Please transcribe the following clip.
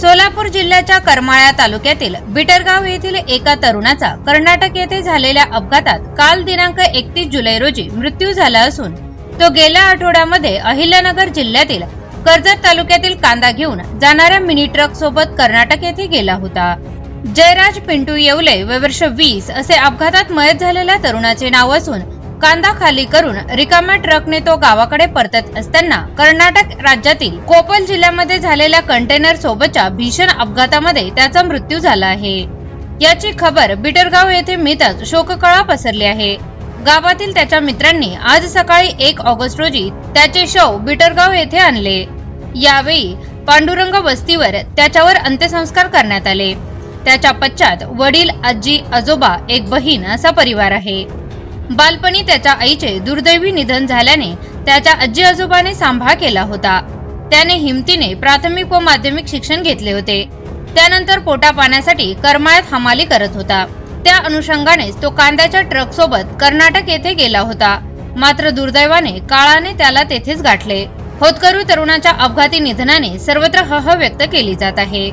सोलापूर जिल्ह्याच्या करमाळा तालुक्यातील बिटरगाव येथील एका तरुणाचा कर्नाटक येथे झालेल्या अपघातात काल दिनांक एकतीस जुलै रोजी मृत्यू झाला असून तो गेल्या आठवड्यामध्ये अहिल्यानगर जिल्ह्यातील कर्जत तालुक्यातील कांदा घेऊन जाणाऱ्या मिनी ट्रक सोबत कर्नाटक येथे गेला होता. जयराज पिंटू येवले वय वर्ष वीस असे अपघातात मयत झालेल्या तरुणाचे नाव असून कांदा खाली करून रिकाम्या ट्रकने तो गावाकडे परतत असताना कर्नाटक राज्यातील कोपल जिल्ह्यामध्ये झालेल्या कंटेनर सोबतच्या भीषण अपघातामध्ये त्याचा मृत्यू झाला आहे. याची खबर बिटरगाव येथे मिळताच शोककळा पसरली आहे. गावातील त्याच्या मित्रांनी आज सकाळी एक ऑगस्ट रोजी त्याचे शव बिटरगाव येथे आणले. यावेळी पांडुरंग वस्तीवर त्याच्यावर अंत्यसंस्कार करण्यात आले. त्याच्या पश्चात वडील आजी आजोबा एक बहीण असा परिवार आहे. बालपणी त्याच्या आईचे दुर्दैवी निधन झाल्याने त्याच्या आजी आजोबाने सांभाळ केला होता. त्याने हिमतीने प्राथमिक व माध्यमिक शिक्षण घेतले होते. त्यानंतर पोटा पाण्यासाठी करमाळ्यात हमाली करत होता. त्या अनुषंगानेच तो कांद्याच्या ट्रक सोबत कर्नाटक येथे गेला होता. मात्र दुर्दैवाने काळाने त्याला तेथेच गाठले. होतकरू तरुणाच्या अपघाती निधनाने सर्वत्र हह व्यक्त केली जात आहे.